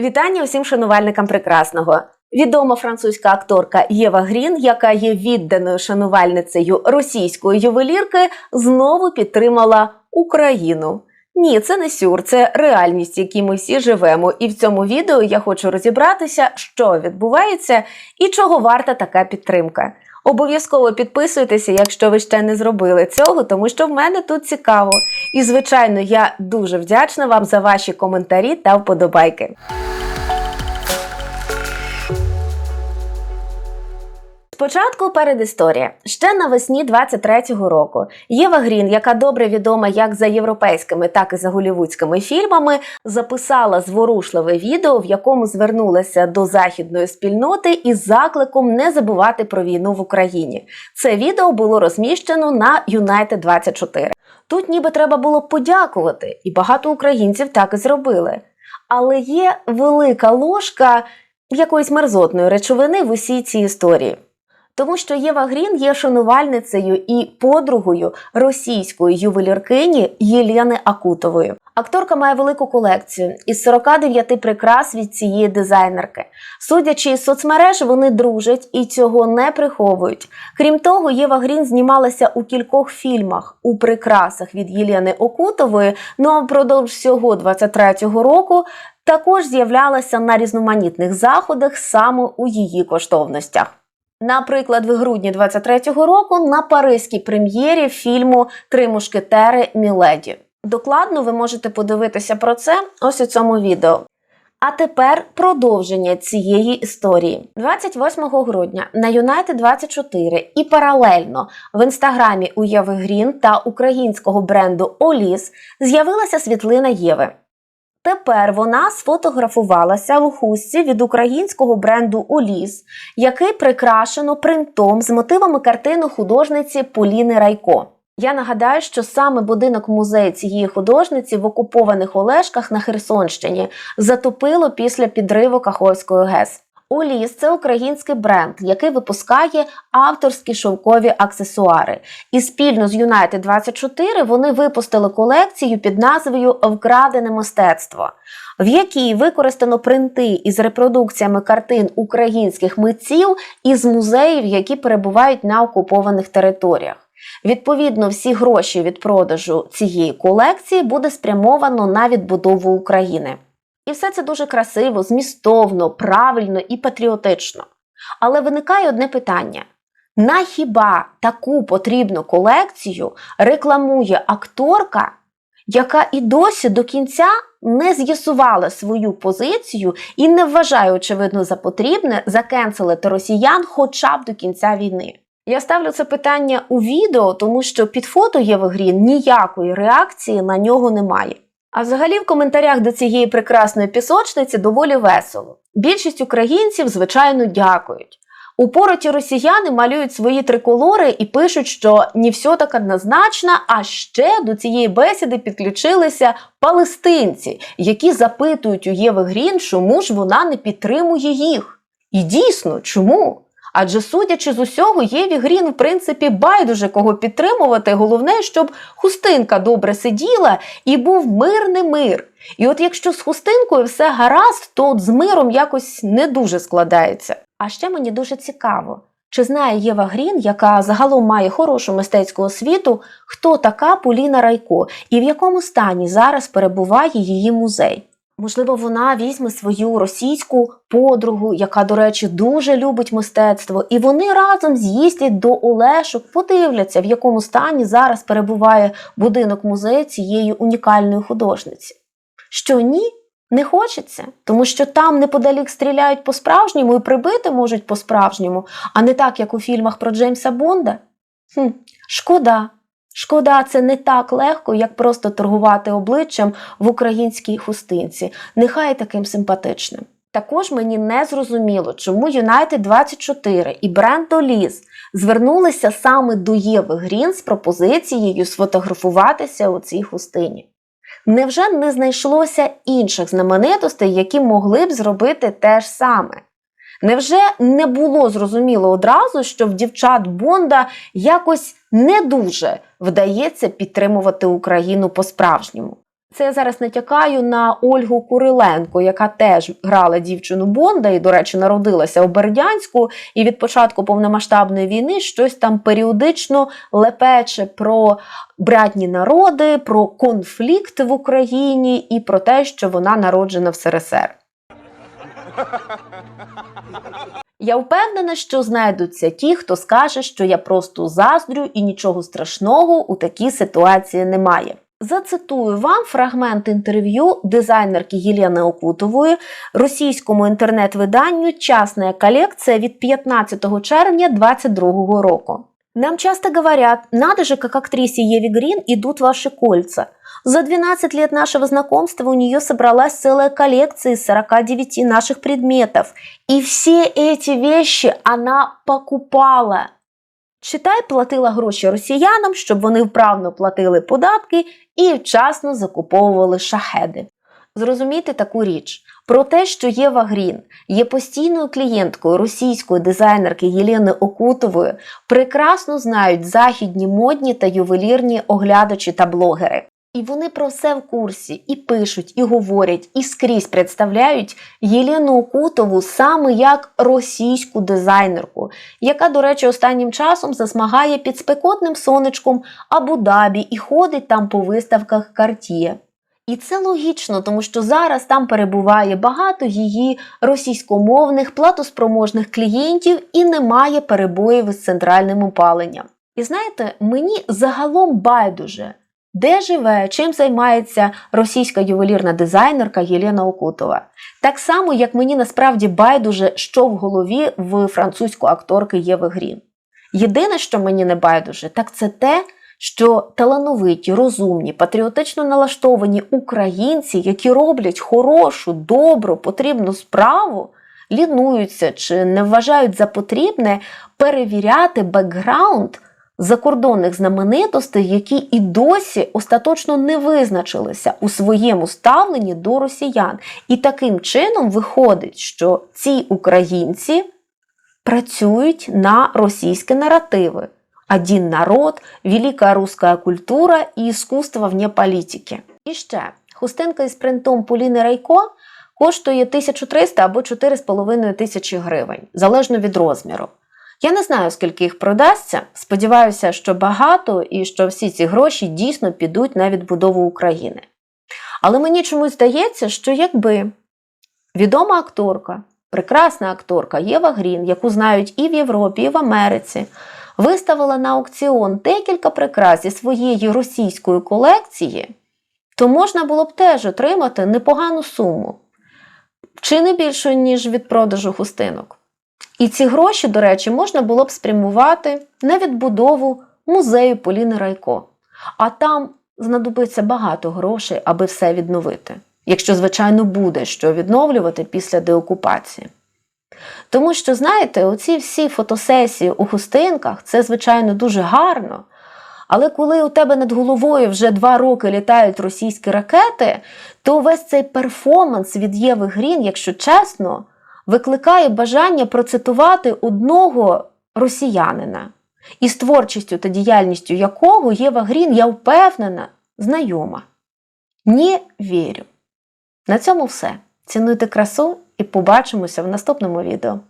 Вітання усім шанувальникам прекрасного. Відома французька акторка Єва Грін, яка є відданою шанувальницею російської ювелірки, знову підтримала Україну. Ні, це не сюр, це реальність, в якій ми всі живемо. І в цьому відео я хочу розібратися, що відбувається і чого варта така підтримка. Обов'язково підписуйтеся, якщо ви ще не зробили цього, тому що в мене тут цікаво. І, звичайно, я дуже вдячна вам за ваші коментарі та вподобайки. Спочатку передісторія. Ще навесні 23-го року Єва Грін, яка добре відома як за європейськими, так і за голівудськими фільмами, записала зворушливе відео, в якому звернулася до західної спільноти із закликом не забувати про війну в Україні. Це відео було розміщено на United 24. Тут ніби треба було подякувати, і багато українців так і зробили. Але є велика ложка якоїсь мерзотної речовини в усій цій історії. Тому що Єва Грін є шанувальницею і подругою російської ювеліркині Єлени Акутової. Акторка має велику колекцію із 49 прикрас від цієї дизайнерки. Судячи із соцмереж, вони дружать і цього не приховують. Крім того, Єва Грін знімалася у кількох фільмах у прикрасах від Єлени Окутової. Ну а впродовж всього 23-го року також з'являлася на різноманітних заходах саме у її коштовностях. Наприклад, в грудні 23-го року на паризькій прем'єрі фільму Три мушкетери Міледі. Докладно ви можете подивитися про це ось у цьому відео. А тепер продовження цієї історії. 28 грудня на United 24 і паралельно в інстаграмі у Єви Грін та українського бренду Оліс з'явилася світлина Єви. Тепер вона сфотографувалася у хустці від українського бренду Оліс, який прикрашено принтом з мотивами картини художниці Поліни Райко. Я нагадаю, що саме будинок музею цієї художниці в окупованих Олешках на Херсонщині затопило після підриву Каховської ГЕС. Оліс це український бренд, який випускає авторські шовкові аксесуари. І спільно з United 24 вони випустили колекцію під назвою Вкрадене мистецтво, в якій використано принти із репродукціями картин українських митців із музеїв, які перебувають на окупованих територіях. Відповідно, всі гроші від продажу цієї колекції буде спрямовано на відбудову України. І все це дуже красиво, змістовно, правильно і патріотично. Але виникає одне питання: на хіба таку потрібну колекцію рекламує акторка, яка і досі до кінця не з'ясувала свою позицію і не вважає, очевидно, за потрібне закенселити росіян хоча б до кінця війни? Я ставлю це питання у відео, тому що під фото Єви Грін ніякої реакції на нього немає. А взагалі в коментарях до цієї прекрасної пісочниці доволі весело. Більшість українців, звичайно, дякують. Упороті росіяни малюють свої триколори і пишуть, що не все так однозначно, а ще до цієї бесіди підключилися палестинці, які запитують у Єви Грін, чому ж вона не підтримує їх. І дійсно, чому? Адже судячи з усього, Єві Грін, в принципі, байдуже кого підтримувати. Головне, щоб хустинка добре сиділа і був мирний мир. І от якщо з хустинкою все гаразд, то от з миром якось не дуже складається. А ще мені дуже цікаво, чи знає Єва Грін, яка загалом має хорошу мистецьку освіту, хто така Поліна Райко і в якому стані зараз перебуває її музей. Можливо, вона візьме свою російську подругу, яка, до речі, дуже любить мистецтво, і вони разом з'їздять до Олешок, подивляться, в якому стані зараз перебуває будинок музею цієї унікальної художниці. Що ні, не хочеться, тому що там неподалік стріляють по-справжньому і прибити можуть по-справжньому, а не так, як у фільмах про Джеймса Бонда. Хм, Шкода. Шкода, це не так легко, як просто торгувати обличчям в українській хустинці, нехай таким симпатичним. Також мені не зрозуміло, чому United 24 і бренд Оліс звернулися саме до Єви Грін з пропозицією сфотографуватися у цій хустині. Невже не знайшлося інших знаменитостей, які могли б зробити те ж саме? Невже не було зрозуміло одразу, що в дівчат Бонда якось не дуже вдається підтримувати Україну по-справжньому? Це я зараз натякаю на Ольгу Куриленко, яка теж грала дівчину Бонда і, до речі, народилася у Бердянську, і від початку повномасштабної війни щось там періодично лепече про братні народи, про конфлікт в Україні і про те, що вона народжена в СРСР. Я впевнена, що знайдуться ті, хто скаже, що я просто заздрю і нічого страшного у такій ситуації немає. Зацитую вам фрагмент інтерв'ю дизайнерки Єлени Окутової російському інтернет-виданню Часна колекція від 15 червня 2022 року. Нам часто говорят, надо же, как актрисе Еве Грин идут ваши кольца. За 12 лет нашего знакомства у нее собралась целая коллекция из 49 наших предметов. И все эти вещи она покупала. Читай, платила гроші росіянам, щоб вони вправно платили податки і вчасно закуповували шахеди. Зрозуміти таку річ про те, що Єва Грін є постійною клієнткою російської дизайнерки Єлени Окутової, прекрасно знають західні модні та ювелірні оглядачі та блогери. І вони про все в курсі і пишуть, і говорять, і скрізь представляють Єлену Окутову саме як російську дизайнерку, яка, до речі, останнім часом засмагає під спекотним сонечком Абу-Дабі і ходить там по виставках Cartier. І це логічно, тому що зараз там перебуває багато її російськомовних платоспроможних клієнтів і немає перебоїв із центральним опаленням. І знаєте, мені загалом байдуже, де живе, чим займається російська ювелірна дизайнерка Єлена Окутова. Так само, як мені насправді байдуже, що в голові в французької акторки Єви Грін. Єдине, що мені не байдуже, так це те, що талановиті, розумні, патріотично налаштовані українці, які роблять хорошу, добру, потрібну справу, лінуються чи не вважають за потрібне перевіряти бекграунд закордонних знаменитостей, які і досі остаточно не визначилися у своєму ставленні до росіян. І таким чином виходить, що ці українці працюють на російські наративи. Один народ, велика руська культура і іскусство вне політики. І ще хустинка із принтом Поліни Райко коштує 1300 або 4,5 тисячі гривень, залежно від розміру. Я не знаю, скільки їх продасться. Сподіваюся, що багато і що всі ці гроші дійсно підуть на відбудову України. Але мені чомусь здається, що якби відома акторка, прекрасна акторка Єва Грін, яку знають і в Європі, і в Америці, виставила на аукціон декілька прикрас зі своєї російської колекції, то можна було б теж отримати непогану суму, чи не більшу, ніж від продажу хустинок. І ці гроші, до речі, можна було б спрямувати на відбудову музею Поліни Райко. А там знадобиться багато грошей, аби все відновити. Якщо, звичайно, буде що відновлювати після деокупації. Тому що, знаєте, оці всі фотосесії у хустинках це, звичайно, дуже гарно. Але коли у тебе над головою вже два роки літають російські ракети, то весь цей перформанс від Єви Грін, якщо чесно, викликає бажання процитувати одного росіянина, із творчістю та діяльністю якого Єва Грін, я впевнена, знайома. Не вірю. На цьому все. Цінуйте красу і побачимося в наступному відео.